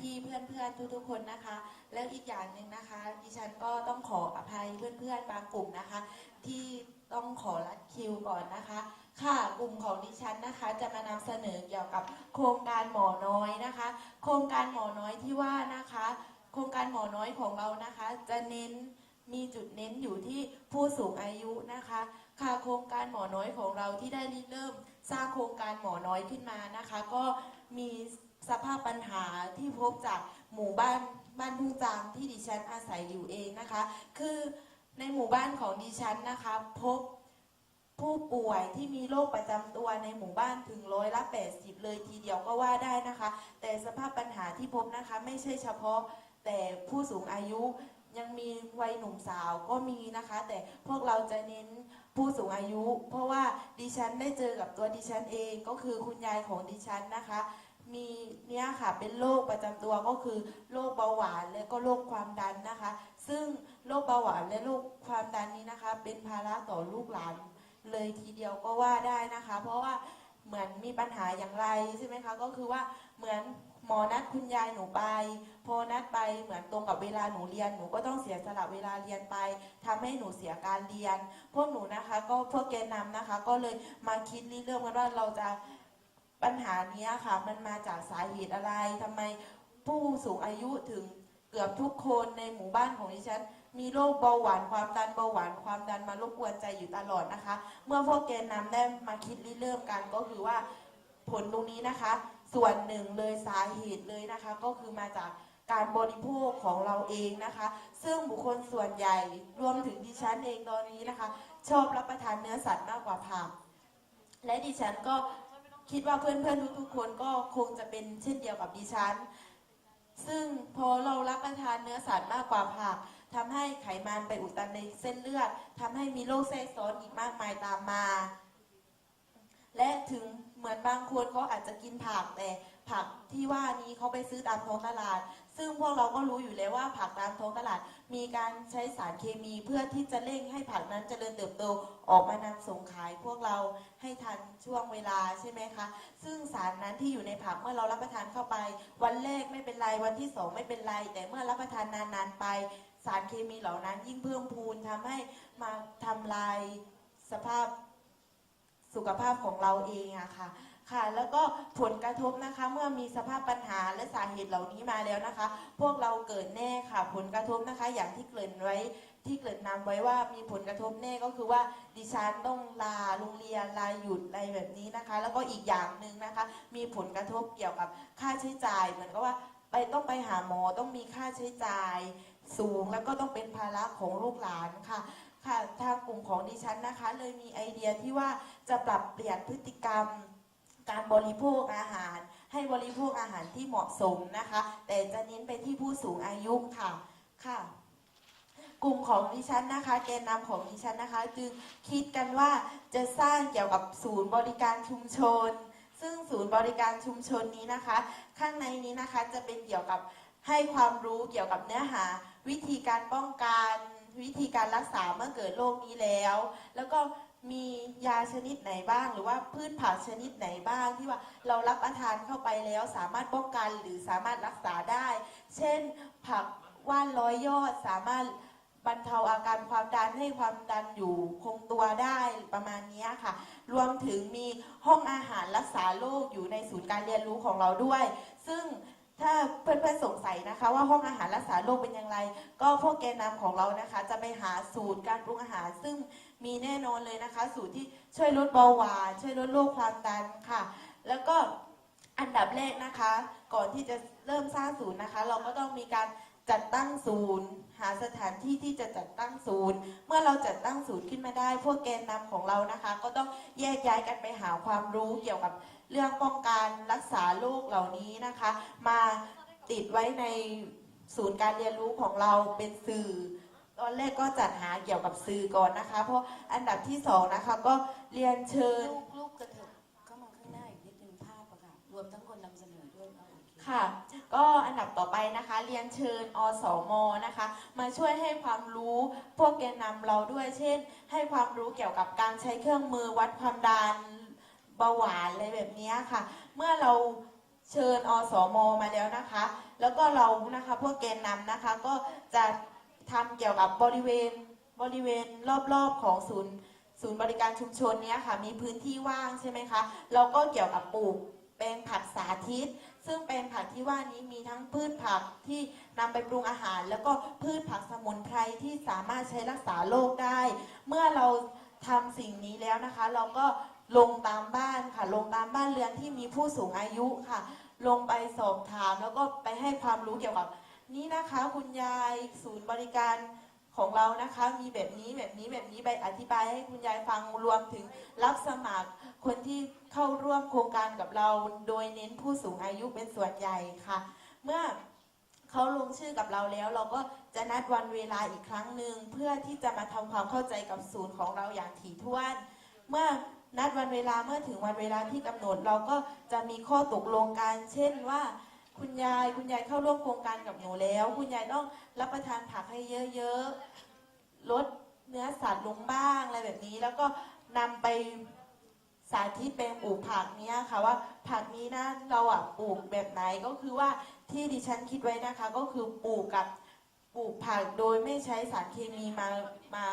พี่ๆเพื่อนๆทุกๆคนนะคะ แล้วอีกอย่างหนึ่งนะคะดิฉันก็ต้องขออภัยเพื่อนๆบางกลุ่มนะคะ ที่ต้องขอรัดคิวก่อนนะคะ ค่ะกลุ่มของดิฉันนะคะจะมานำเสนอเกี่ยวกับโครงการหมอน้อยนะคะ โครงการหมอน้อยที่ว่านะคะ โครงการหมอน้อยของเรานะคะ จะเน้นมีจุดเน้นอยู่ที่ผู้สูงอายุนะคะ ค่ะโครงการหมอน้อยของเราที่ได้ริเริ่มสร้างโครงการหมอน้อยขึ้นมานะคะ ก็มี สภาพปัญหาที่พบจากหมู่บ้านบ้านทุ่งจามที่ดิฉันอาศัยอยู่เองนะคะ คือในหมู่บ้านของดิฉันนะคะพบผู้ป่วยที่มีโรคประจำตัวในหมู่บ้านถึงร้อยละ 80 เลยทีเดียวก็ว่าได้นะคะ แต่สภาพปัญหาที่พบนะคะไม่ใช่เฉพาะแต่ผู้สูงอายุยังมีวัยหนุ่มสาวก็มีนะคะ แต่พวกเราจะเน้นผู้สูงอายุ เพราะว่าดิฉันได้เจอกับตัวดิฉันเองก็คือคุณยายของดิฉันนะคะ มีเนี่ยค่ะเป็นโรคประจำตัวก็คือโรคเบาหวานและก็โรคความดันนะคะ ซึ่งโรคเบาหวานและโรคความดันนี้นะคะ เป็นภาระต่อลูกหลานเลยทีเดียวก็ว่าได้นะคะ เพราะว่าเหมือนมีปัญหาอย่างไรใช่ไหมคะก็คือว่าเหมือนหมอนัดคุณยายหนูไป พอนัดไปเหมือนตรงกับเวลาหนูเรียนหนูก็ต้องเสียสละเวลาเรียนไปทำให้หนูเสียการเรียน พวกหนูนะคะ ก็พวกแกนนำนะคะ ก็เลยมาคิดเริ่มกันว่าเราจะ ปัญหานี้ค่ะ มันมาจากสาเหตุอะไรทำไมผู้สูงอายุถึงเกือบทุกคนในหมู่บ้านของดิฉัน มีโรคเบาหวานความดันเบาหวานความดันมารบกวนใจอยู่ตลอดนะคะ เมื่อพวกแกนนำได้มาคิดริเริ่มกันก็คือว่าผลตรงนี้นะคะ ส่วนหนึ่งเลยสาเหตุเลยนะคะ ก็คือมาจากการบริโภคของเราเองนะคะ ซึ่งบุคคลส่วนใหญ่รวมถึงดิฉันเองตอนนี้นะคะ ชอบรับประทานเนื้อสัตว์มากกว่าผักและดิฉันก็ คิดว่าเพื่อนๆทุกๆคนก็คงจะเป็นเช่นเดียวกับดิฉัน ซึ่งพอเรารับประทานเนื้อสัตว์มากกว่าผักทำให้ไขมันไปอุดตันในเส้นเลือดทำให้มีโรคแทรกซ้อนอีกมากมายตามมา และถึงเหมือนบางคนเขาอาจจะกินผักแต่ผักที่ว่านี้เขาไปซื้อตามท้องตลาด ซึ่งพวกเราก็รู้อยู่แล้วว่าผักตามท้องตลาด มีการใช้สารเคมีเพื่อที่จะเร่งให้ผักนั้นเจริญเติบโตออกมานำส่งขาย พวกเราให้ทันช่วงเวลาใช่ไหมคะ ซึ่งสารนั้นที่อยู่ในผักเมื่อเรารับประทานเข้าไป วันแรกไม่เป็นไรวันที่สองไม่เป็นไร แต่เมื่อรับประทานนานๆไป สารเคมีเหล่านั้นยิ่งเพิ่มพูนทำให้มาทำลายสภาพสุขภาพของเราเองอะค่ะ ค่ะ แล้วก็ผลกระทบนะคะ เมื่อมีสภาพปัญหาและสาเหตุเหล่านี้มาแล้วนะคะ พวกเราเกิดแน่ค่ะ ผลกระทบนะคะ อย่างที่เกริ่นไว้ที่เกริ่นนำไว้ว่ามีผลกระทบแน่ก็คือว่าดิฉันต้องลาโรงเรียนลาหยุดอะไรแบบนี้นะคะ แล้วก็อีกอย่างหนึ่งนะคะ มีผลกระทบเกี่ยวกับค่าใช้จ่าย เหมือนกับว่าไปต้องไปหาหมอต้องมีค่าใช้จ่ายสูง แล้วก็ต้องเป็นภาระของลูกหลานค่ะค่ะทางกลุ่มของดิฉันนะคะ เลยมีไอเดียที่ว่าจะปรับเปลี่ยนพฤติกรรม การบริโภคอาหาร ให้บริโภคอาหารที่เหมาะสมนะคะ แต่จะเน้นไปที่ผู้สูงอายุค่ะค่ะ กลุ่มของดิฉันนะคะแกนนำของดิฉันนะคะ จึงคิดกันว่าจะสร้างเกี่ยวกับศูนย์บริการชุมชน ซึ่งศูนย์บริการชุมชนนี้นะคะ ข้างในนี้นะคะจะเป็นเกี่ยวกับให้ความรู้เกี่ยวกับเนื้อหา วิธีการป้องกันวิธีการรักษาเมื่อเกิดโรคนี้แล้ว แล้วก็ มียาชนิดไหนบ้าง หรือว่าพืชผักชนิดไหนบ้างที่ว่าเรารับประทานเข้าไปแล้วสามารถป้องกันหรือสามารถรักษาได้ เช่น ผักว่านร้อยยอดสามารถบรรเทาอาการความดันให้ความดันอยู่คงตัวได้ประมาณนี้ค่ะ รวมถึงมีห้องอาหารรักษาโรคอยู่ในศูนย์การเรียนรู้ของเราด้วย ซึ่งถ้า ยนะคะ ว่าห้องอาหารรักษาโรคเป็นอย่างไร ก็พวกแกนนำของเรานะคะ จะไปหาสูตรการปรุงอาหาร ซึ่งมีแน่นอนเลยนะคะ สูตรที่ช่วยลดเบาหวานช่วยลดโรคความดันค่ะ แล้วก็อันดับแรกนะคะ ก่อนที่จะเริ่มสร้างศูนย์นะคะ เราก็ต้องมีการจัดตั้งศูนย์ หาสถานที่ที่จะจัดตั้งศูนย์ เมื่อเราจัดตั้งศูนย์ขึ้นมาได้ พวกแกนนำของเรานะคะ ก็ต้องแยกย้ายกันไปหาความรู้เกี่ยวกับเรื่องป้องกันรักษาโรคเหล่านี้นะคะ มา ติดไว้ในศูนย์การเรียนรู้ของเราเป็นสื่อ ตอนแรกก็จัดหาเกี่ยวกับสื่อก่อนนะคะ เพราะอันดับที่สองนะคะก็เรียนเชิญ ลูกลูกกระเถิบเข้ามาข้างหน้าอีกนิดนึงภาพอะค่ะรวมทั้งคนนำเสนอด้วยเอาโอเคค่ะ ก็อันดับต่อไปนะคะ เรียนเชิญอสมนะคะ มาช่วยให้ความรู้พวกแกนนำเราด้วย เช่น ให้ความรู้เกี่ยวกับการใช้เครื่องมือวัดความดันเบาหวานอะไรแบบนี้ค่ะ เมื่อเรา เชิญอสมมาแล้วนะคะ แล้วก็เรานะคะพวกแกนนำนะคะก็จะทำเกี่ยวกับบริเวณบริเวณรอบๆของศูนย์ศูนย์บริการชุมชนเนี้ยค่ะมีพื้นที่ว่างใช่ไหมคะเราก็เกี่ยวกับปลูกแปลงผักสาธิต ซึ่งแปลงผักที่ว่านี้มีทั้งพืชผักที่นำไปปรุงอาหาร แล้วก็พืชผักสมุนไพรที่สามารถใช้รักษาโรคได้ เมื่อเราทำสิ่งนี้แล้วนะคะ เราก็ ลงตามบ้านค่ะ ลงตามบ้านเรือนที่มีผู้สูงอายุค่ะ ลงไปสอบถามแล้วก็ไปให้ความรู้เกี่ยวกับ นี่นะคะคุณยายศูนย์บริการของเรานะคะ มีแบบนี้แบบนี้แบบนี้ไปอธิบายให้คุณยายฟังรวมถึงรับสมัครคนที่เข้าร่วมโครงการกับเรา โดยเน้นผู้สูงอายุเป็นส่วนใหญ่ค่ะ เมื่อเขาลงชื่อกับเราแล้ว เราก็จะนัดวันเวลาอีกครั้งหนึ่งเพื่อที่จะมาทำความเข้าใจกับศูนย์ของเราอย่างถี่ถ้วน เมื่อ นัดวันเวลาเมื่อถึงวันเวลาที่กำหนด เราก็จะมีข้อตกลงกัน เช่นว่า คุณยายคุณยายเข้าร่วมโครงการกับหนูแล้ว คุณยายต้องรับประทานผักให้เยอะๆลดเนื้อสัตว์ลงบ้างอะไรแบบนี้ แล้วก็นำไปสาธิตเป็นปลูกผักเนี้ยค่ะว่าผักนี้นะเราอะปลูกแบบไหนก็คือว่าที่ดิฉันคิดไว้นะคะ ก็คือปลูกกับปลูกผักโดยไม่ใช้สารเคมีมามา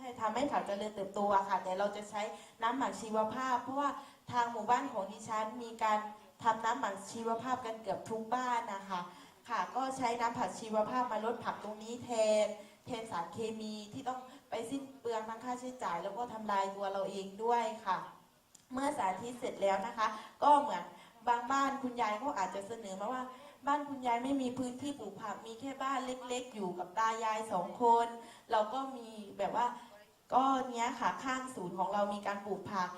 ให้ทำให้ผักเจริญเติบโตอะค่ะ แต่เราจะใช้น้ำหมักชีวภาพ เพราะว่าทางหมู่บ้านของดิฉันมีการทำน้ำหมักชีวภาพกันเกือบทุกบ้านนะคะ ค่ะ ก็ใช้น้ำผักชีวภาพมาลดผักตรงนี้แทนแทนสารเคมีที่ต้องไปสิ้นเปลืองทั้งค่าใช้จ่าย แล้วก็ทำลายตัวเราเองด้วยค่ะ เมื่อสาธิตเสร็จแล้วนะคะ ก็เหมือนบางบ้านคุณยายก็อาจจะเสนอมาว่าบ้านคุณยายไม่มีพื้นที่ปลูกผักมีแค่บ้านเล็ก ๆ อยู่กับตายายสองคน เราก็มีแบบว่า ก็เนี้ยค่ะข้างศูนย์ของเรามีการปลูกผัก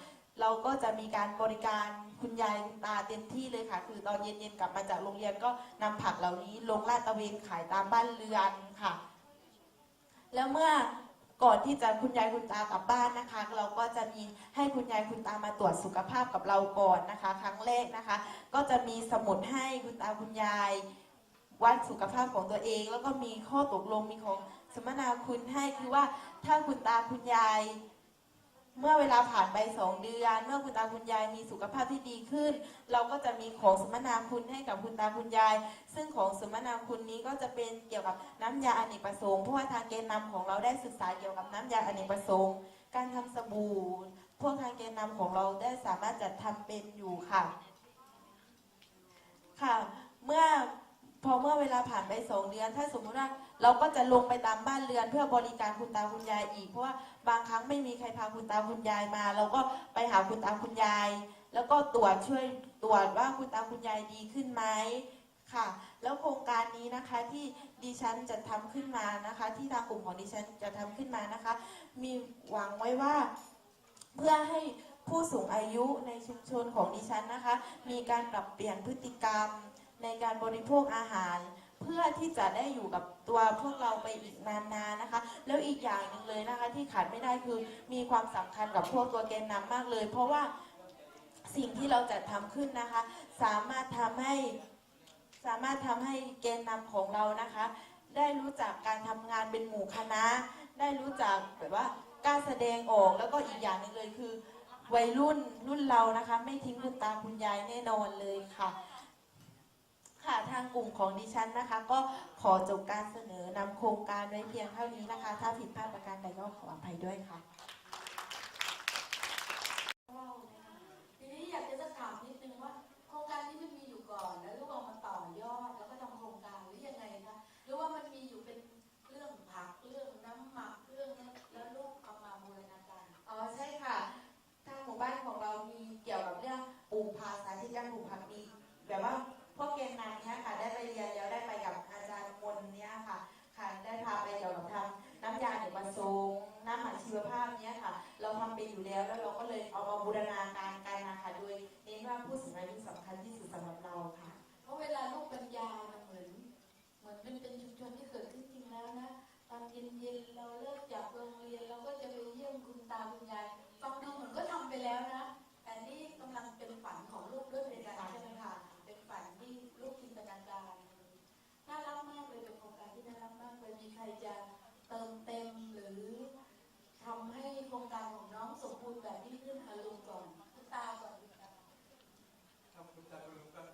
เราก็จะมีการบริการคุณยายคุณตาเต็มที่เลยค่ะ คือตอนเย็นๆกลับมาจากโรงเรียนก็นำผักเหล่านี้ลงลาดตระเวนขายตามบ้านเรือนค่ะ แล้วเมื่อก่อนที่จะคุณยายคุณตากลับบ้านนะคะ เราก็จะมีให้คุณยายคุณตามาตรวจสุขภาพกับเราก่อนนะคะ ครั้งแรกนะคะ ก็จะมีสมุดให้คุณตาคุณยายวัดสุขภาพของตัวเอง แล้วก็มีข้อตกลงมีของ สมนาคุณให้คือว่าถ้าคุณตาคุณยาย เมื่อเวลาผ่านไปสองเดือน เมื่อคุณตาคุณยายมีสุขภาพที่ดีขึ้น เราก็จะมีของสมนาคุณให้กับคุณตาคุณยาย ซึ่งของสมนาคุณนี้ก็จะเป็นเกี่ยวกับน้ำยาอเนกประสงค์เพราะว่าทางแกนนำของเราได้ศึกษาเกี่ยวกับน้ำยาอเนกประสงค์การทำสบู่พวกทางแกนนำของเราได้สามารถจัดทำเป็นอยู่ค่ะ เมื่อพอเมื่อเวลาผ่านไปสองเดือน ถ้าสมม ติว่าเราก็จะลงไปตามบ้านเรือนเพื่อบริการคุณตาคุณยายอีก เพราะว่าบางครั้งไม่มีใครพาคุณตาคุณยายมา เราก็ไปหาคุณตาคุณยาย แล้วก็ตรวจช่วยตรวจว่าคุณตาคุณยายดีขึ้นไหมค่ะ แล้วโครงการนี้นะคะที่ดิฉันจะทำขึ้นมานะคะ ที่ทางกลุ่มของดิฉันจะทำขึ้นมานะคะ มีหวังไว้ว่าเพื่อให้ผู้สูงอายุในชุมชนของดิฉันนะคะ มีการปรับเปลี่ยนพฤติกรรมในการบริโภคอาหาร เพื่อที่จะได้อยู่กับตัวพวกเราไปอีกนานๆนะคะ แล้วอีกอย่างหนึ่งเลยนะคะ ที่ขาดไม่ได้คือมีความสำคัญกับพวกตัวแกนนำมากเลย เพราะว่าสิ่งที่เราจะทำขึ้นนะคะ สามารถทำให้ สามารถทำให้แกนนำของเรานะคะ ได้รู้จักการทำงานเป็นหมู่คณะ ได้รู้จักแบบว่าการแสดงออกแล้วก็อีกอย่างหนึ่งเลยคือ วัยรุ่นรุ่นเรานะคะ ไม่ทิ้งคุณตาคุณยายแน่นอนเลยค่ะ ค่ะทางกลุ่มของดิฉันนะคะ ก็ขอจบการเสนอนำโครงการไว้เพียงเท่านี้นะคะ ถ้าผิดพลาดประการใดก็ขออภัยด้วยค่ะ ณาการกันนะคะ โดยเน้นว่าผู้สูงอายุสำคัญที่สุดสำหรับเราค่ะ เพราะเวลาลูกบรรยายมันเหมือน เหมือนมันเป็นชุมชนที่เกิดขึ้นจริงแล้วนะ ตอนเย็นๆเราเลิกจากโรงเรียนเราก็จะไปเยี่ยมคุณตาคุณยายฟังดูเหมือนก็ทำไปแล้วนะ แต่นี่กำลังเป็นฝันของลูกด้วยเป็นการใช่ไหมคะเป็นฝันที่ลูกจินตนาการน่ารักมากเลยเป็นโครงการที่น่ารักมากเลยมีใครจะเติมเต็มหรือทำให้โครงการของน้องสมบูรณ์แบบที่ขึ้นมาลุงก่อนคุณตาก่อนคุณตา ครับคุณตาคุณลุงครับ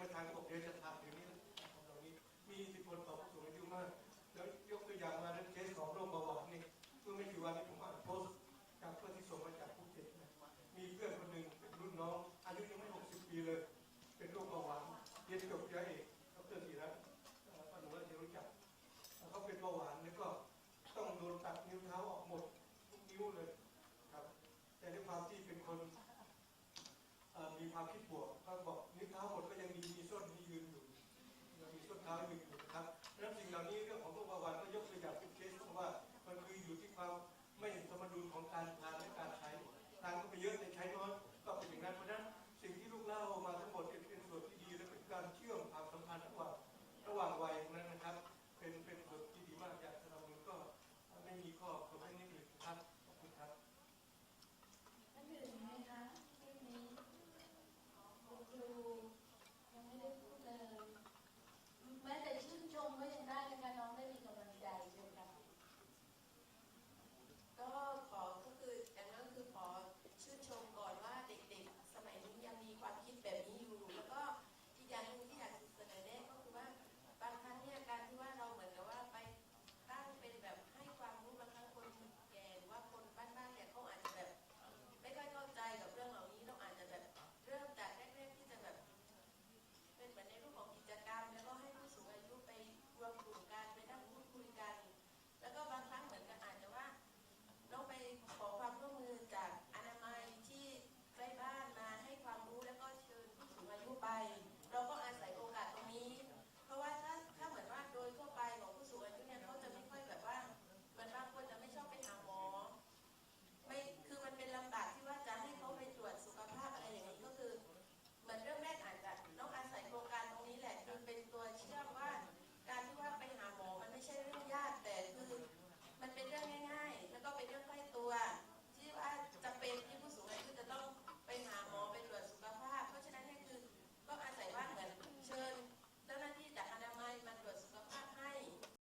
มาทางบอกเดี๋ยวจะทำเดี๋ยวนี้ของเรานี้มีอิทธิพลต่อผู้สูงอายุมาก แล้วยกตัวอย่างมาในเคสของโรคเบาหวานนี่เมื่อไม่กี่วันนี้ผมอ่านโพสต์จากเพื่อนที่ส่งมาจากภูเก็ตมีเพื่อนคนหนึ่งเป็นรุ่นน้อง อายุยังไม่ 60 ปีเลย เป็นโรคเบาหวานเรียนจบยาเอกดรธีรัตน์เอ่อปนุรัตน์รู้จักเขาเป็นเบาหวานแล้วก็ต้องโดนตัดนิ้วเท้าออกหมดทุกนิ้วเลยครับ แต่ด้วยความที่เป็นคนมีความคิดบวกก็บอกนิ้วเท้าหมดก็ยังมีมีส้นที่ยืนอยู่ ยังมี